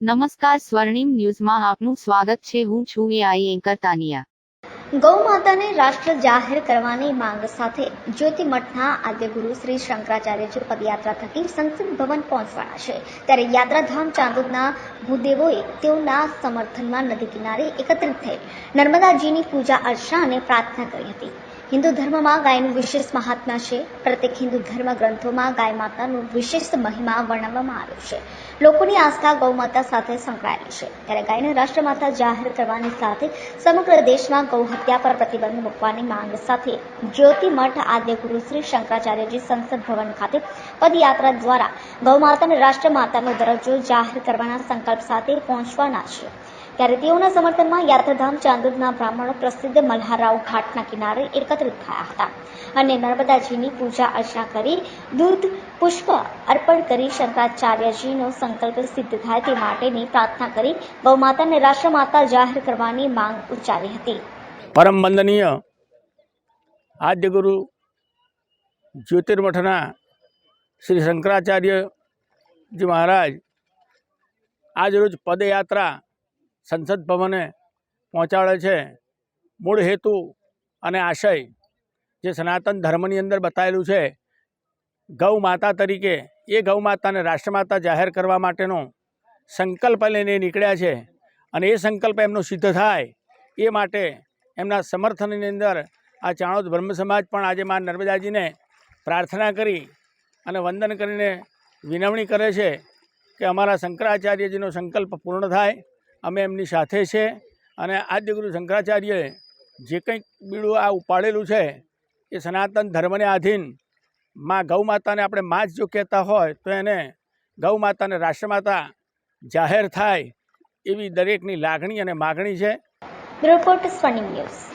નમસ્કાર સ્વર્ણિમ ન્યૂઝમાં આપનું સ્વાગત છે. હું છું એઆઈ એન્કર તાનિયા. ગૌ માતાને રાષ્ટ્ર જાહેર કરવાની માંગ સાથે જ્યોતિ મઠના આદ્યગુરુ શ્રી શંકરાચાર્યજી પદયાત્રા થકી સંસદ ભવન પહોંચવાના છે. ત્યારે યાત્રાધામ ચાંદોદના ભૂદેવોએ તેઓના સમર્થનમાં નદી કિનારે એકત્રિત થઈ નર્મદાજીની પૂજા અર્ચના અને પ્રાર્થના કરી હતી. હિન્દુ ધર્મમાં ગાયનું વિશેષ મહાત્મ્ય છે. પ્રત્યેક હિન્દુ ધર્મ ગ્રંથોમાં ગાય માતાનું વિશેષ મહિમા વર્ણવવામાં આવ્યો છે. લોકોની આસ્થા ગૌમાતા સાથે સંકળાયેલી છે. ત્યારે ગાયને રાષ્ટ્રમાતા જાહેર કરવાની સાથે સમગ્ર દેશમાં ગૌ હત્યા પર પ્રતિબંધ મૂકવાની માંગ સાથે જ્યોતિ મઠ આદ્ય શ્રી શંકરાચાર્યજી સંસદ ભવન ખાતે પદયાત્રા દ્વારા ગૌમાતાને રાષ્ટ્રમાતાનો દરજ્જો જાહેર કરવાના સંકલ્પ સાથે પહોંચવાના છે. ત્યારે તેઓના સમર્થનમાં યાત્રાધામ ચાંદોદના બ્રાહ્મણો પ્રસિદ્ધ મલ્હારાવ ઘાટના કિનારે એકત્રિત થયા હતા અને નર્મદાજીની પૂજા અર્ચના કરી દૂધ, પુષ્પ અર્પણ કરી શંકરાચાર્યજીનો સંકલ્પ સિદ્ધ થાય તે માટેની પ્રાર્થના કરી ગૌમાતાને રાષ્ટ્રમાતા જાહેર કરવાની માંગ ઉચ્ચારી હતી. પરમ વંદનીય આદ્યગુરુ જ્યોતિર્મઠના શ્રી શંકરાચાર્યજી મહારાજ આજરોજ પદયાત્રા સંસદ ભવને પહોંચાડે છે. મૂળ હેતુ અને આશય જે સનાતન ધર્મની અંદર બતાવેલું છે. ગૌ માતા તરીકે, એ ગૌ માતાને રાષ્ટ્રમાતા જાહેર કરવા માટેનો સંકલ્પ લઈને નીકળ્યા છે અને એ સંકલ્પ એમનો સિદ્ધ થાય એ માટે એમના સમર્થનની અંદર આ ચાણોદ બ્રહ્મ સમાજ પણ આજે મા નર્મદાજીને પ્રાર્થના કરી અને વંદન કરીને વિનવણી કરે છે કે અમારા શંકરાચાર્યજીનો સંકલ્પ પૂર્ણ થાય. અમે એમની સાથે છે અને આદ્યગુરુ શંકરાચાર્યએ જે કંઈક બીડું આ ઉપાડેલું છે એ સનાતન ધર્મને આધીનમાં ગૌ માતાને આપણે માં જ જો કહેતા હોય તો એને ગૌ માતાને રાષ્ટ્રમાતા જાહેર થાય એવી દરેકની લાગણી અને માગણી છે. રિપોર્ટ સ્વર્ણિમ ન્યૂઝ.